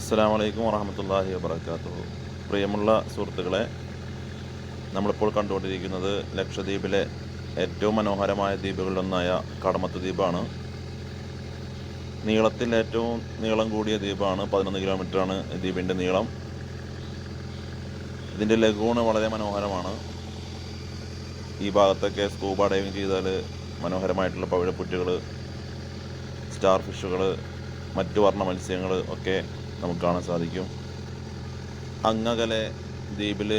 അസ്സാം വലൈക്കും വറഹമത്തല്ലാഹി വാബർക്കാത്തു പ്രിയമുള്ള സുഹൃത്തുക്കളെ നമ്മളിപ്പോൾ കണ്ടുകൊണ്ടിരിക്കുന്നത് ലക്ഷദ്വീപിലെ ഏറ്റവും മനോഹരമായ ദ്വീപുകളിലൊന്നായ കടമത്ത് ദ്വീപാണ്. നീളത്തിൽ ഏറ്റവും നീളം കൂടിയ ദ്വീപാണ്. പതിനൊന്ന് ആണ് ദ്വീപിന്റെ നീളം. ഇതിന്റെ ലഘുവാണ് വളരെ മനോഹരമാണ്. ഈ ഭാഗത്തൊക്കെ സ്കൂബ ഡൈവിങ് ചെയ്താൽ മനോഹരമായിട്ടുള്ള പവിഴപ്പുറ്റുകൾ സ്റ്റാർ ഫിഷുകൾ മറ്റു വർണ മത്സ്യങ്ങൾ ഒക്കെ നമുക്ക് കാണാൻ സാധിക്കും. അങ്ങകലെ ദ്വീപിൽ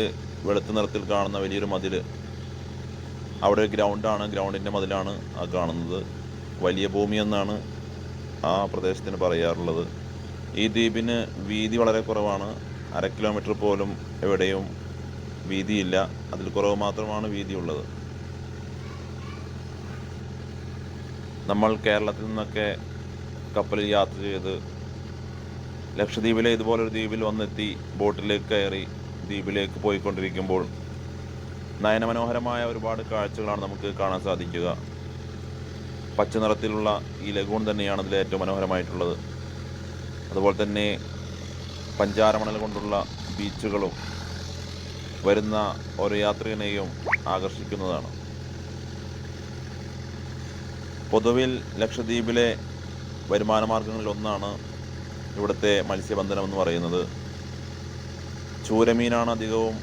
വെളുത്ത നിറത്തിൽ കാണുന്ന വലിയൊരു മതിൽ അവിടെ ഗ്രൗണ്ടാണ് ഗ്രൗണ്ടിന്റെ മതിലാണ് ആ കാണുന്നത്. വലിയ ഭൂമി എന്നാണ് ആ പ്രദേശത്തിന് പറയാറുള്ളത്. ഈ ദ്വീപിന് വീതി വളരെ കുറവാണ്. അര കിലോമീറ്റർ പോലും എവിടെയും വീതിയില്ല. അതിൽ കുറവ് മാത്രമാണ് വീതിയുള്ളത്. നമ്മൾ കേരളത്തിൽ നിന്നൊക്കെ കപ്പലിൽ യാത്ര ചെയ്ത് ലക്ഷദ്വീപിലെ ഇതുപോലൊരു ദ്വീപിൽ വന്നെത്തി ബോട്ടിലേക്ക് കയറി ദ്വീപിലേക്ക് പോയിക്കൊണ്ടിരിക്കുമ്പോൾ നയനമനോഹരമായ ഒരുപാട് കാഴ്ചകളാണ് നമുക്ക് കാണാൻ സാധിക്കുക. പച്ച നിറത്തിലുള്ള ഈ ലഗൂൺ തന്നെയാണ് അതിൽ ഏറ്റവും മനോഹരമായിട്ടുള്ളത്. അതുപോലെ തന്നെ പഞ്ചാരമണൽ കൊണ്ടുള്ള ബീച്ചുകളും വരുന്ന ഓരോ യാത്രികനെയും ആകർഷിക്കുന്നതാണ്. പൊതുവിൽ ലക്ഷദ്വീപിലെ വരുമാന മാർഗങ്ങളിൽ ഒന്നാണ് ഇവിടുത്തെ മത്സ്യബന്ധനം എന്ന് പറയുന്നത് ചൂരമീനാണ് അധികവും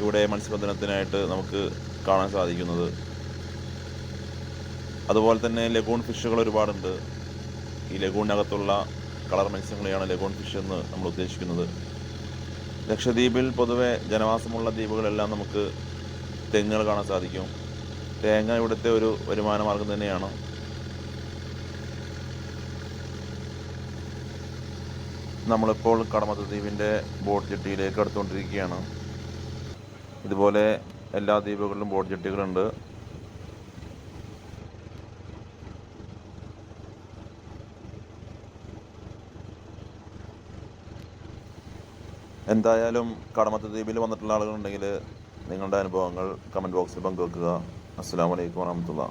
ഇവിടെ മത്സ്യബന്ധനത്തിനായിട്ട് നമുക്ക് കാണാൻ സാധിക്കുന്നത്. അതുപോലെ തന്നെ ലഗൂൺ ഫിഷുകൾ ഒരുപാടുണ്ട്. ഈ ലഗൂണിനകത്തുള്ള കളർ മത്സ്യങ്ങളെയാണ് ലഗൂൺ ഫിഷ് എന്ന് നമ്മൾ ഉദ്ദേശിക്കുന്നത്. ലക്ഷദ്വീപിൽ പൊതുവെ ജനവാസമുള്ള ദ്വീപുകളെല്ലാം നമുക്ക് തെങ്ങുകൾ കാണാൻ സാധിക്കും. തേങ്ങ ഇവിടുത്തെ ഒരു വരുമാന മാർഗം തന്നെയാണ്. നമ്മളിപ്പോൾ കടമത്ത് ദ്വീപിന്റെ ബോട്ട് ജെട്ടിയിലേക്ക് അടുത്തുകൊണ്ടിരിക്കുകയാണ്. ഇതുപോലെ എല്ലാ ദ്വീപുകളിലും ബോട്ട് ജെട്ടികളുണ്ട്. എന്തായാലും കടമത്ത് ദ്വീപിൽ വന്നിട്ടുള്ള ആളുകളുണ്ടെങ്കിൽ നിങ്ങളുടെ അനുഭവങ്ങൾ കമന്റ് ബോക്സിൽ പങ്കുവെക്കുക. അസ്സാം വലൈക്കും വാഹമത്തുള്ള